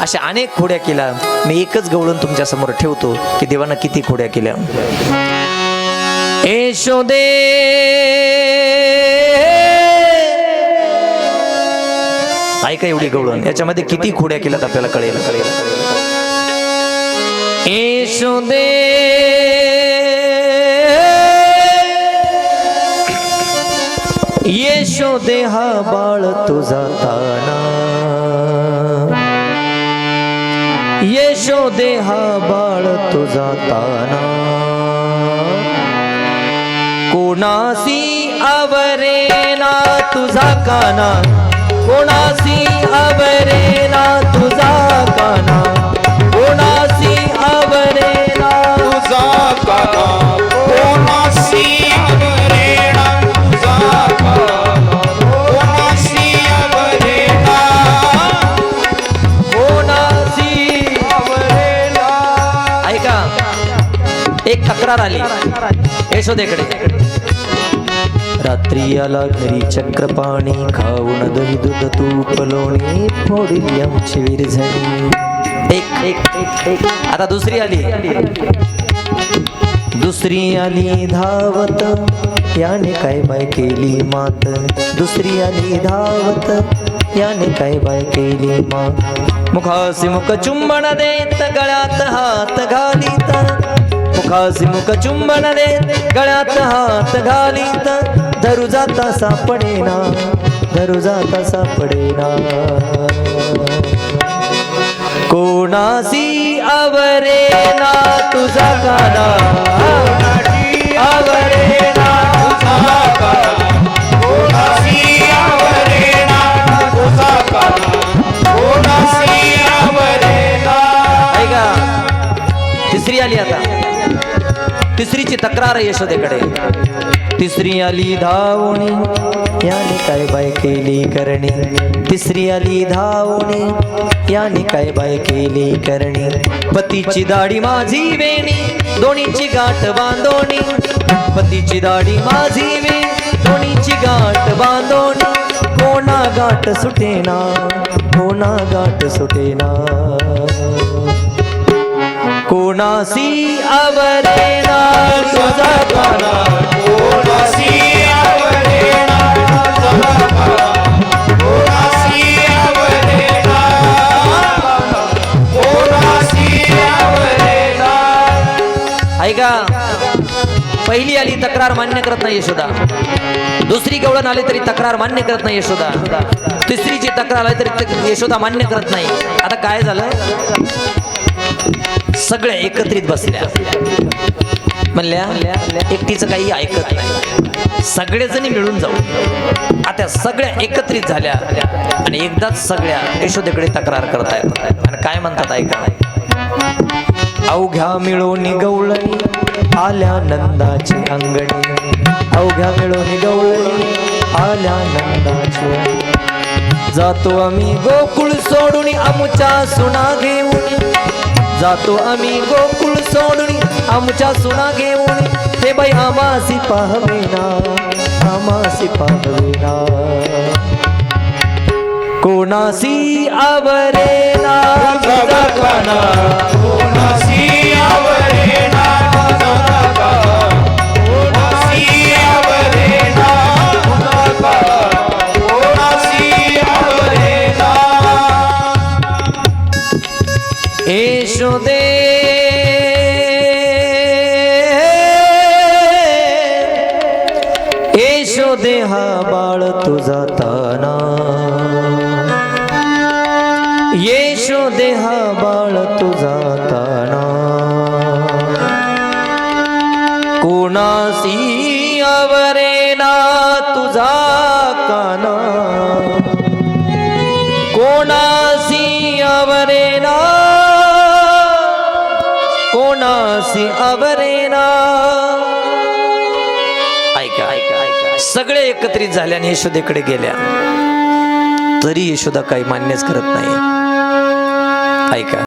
अशा अनेक खोड्या केल्या. मी एकच गवळून तुमच्यासमोर ठेवतो की देवानं किती खोड्या केल्या. यशोदे ऐका एवढी गवळून याच्यामध्ये किती खोड्या केल्यात आपल्याला कळेल. कळेल यशोदे यशोदे हा बाळ तुझा ताना यशोदे हा बाळ तुझा ताना. कोणासी आवरेना तुझा काना. कोणासी आवरेना तुझा एक तक्रार आली. यशोदेकडे. रात्री आला घरी चक्रपाणी खाऊन दही दूध तूप लोणी फोडली आमची विरझणी. एक एक एक. एक आता दुसरी आली. दुसरी आली धावत याने काय बाय केली मात. दुसरी आली धावत याने काय बाय केली मात. मुखासी मुख चुंबन देत गळ्यात हात घालीत. मुखासी मुख चुंबन देत गळ्यात हात घालीत धरू जाता सापडेना धरू जाता सापडेना. कोणासी आवरेना तुझा गाना आवरेना तुझा तुझा ऐका तिसरी आली आता. तिसरीची तक्रार आहे यशोदेकडे. तिसरी आली धावणी याने काय बाय केली करणी. तिसरी आली धावणी याने काय बाय केली करणी. पतीची दाढी माझी वेणी दोन्हीची गाठ बांधोणी. पतीची दाढी माझी वेणी दोन्हीची गाठ बांधोणी. कोणा गाठ सुटेना कोणा गाठ सुटेना. कोणासी आवरेना तुझा तुझा ऐका पहिली आली तक्रार मान्य करत नाही यशोदा दुसरी गवळण आली तरी तक्रार मान्य करत नाही यशोदा तिसरीची तक्रार आली तरी यशोदा मान्य करत नाही. आता काय झालं सगळ्या एकत्रित बसल्या. म्हणल्या एकटीचं काही ऐकत नाही. सगळेजणी मिळून जाऊ. आता सगळ्या एकत्रित झाल्या आणि एकदाच सगळ्या यशोदेकडे तक्रार करतायत आणि काय म्हणतात ऐका अवघ्या मिळून गवळणी आल्या नंदाची अंगणी. अवघ्या मिळून गवळणी आल्या नंदाची जातो आम्ही गोकुळ सोडून आमच्या सुना घेऊन. जातो आम्ही गोकुळ सोडून आमच्या सुना घेऊन. ते बाई आमासी पाहवेना आमासी पाहवेना. कोणासी आवरेना यशोदे यशोदे हा बाळ तुझा ताना। येशो हा बाळ तुझा ताना। कोणासी आवरेना तुझा काना। कोणासी आवरेना कोणासी अवरेना? ऐका ऐका ऐका. सगळे एकत्रित झाल्याने यशोदेकडे गेल्या. तरी यशोदा काही मान्यच करत नाही. ऐका.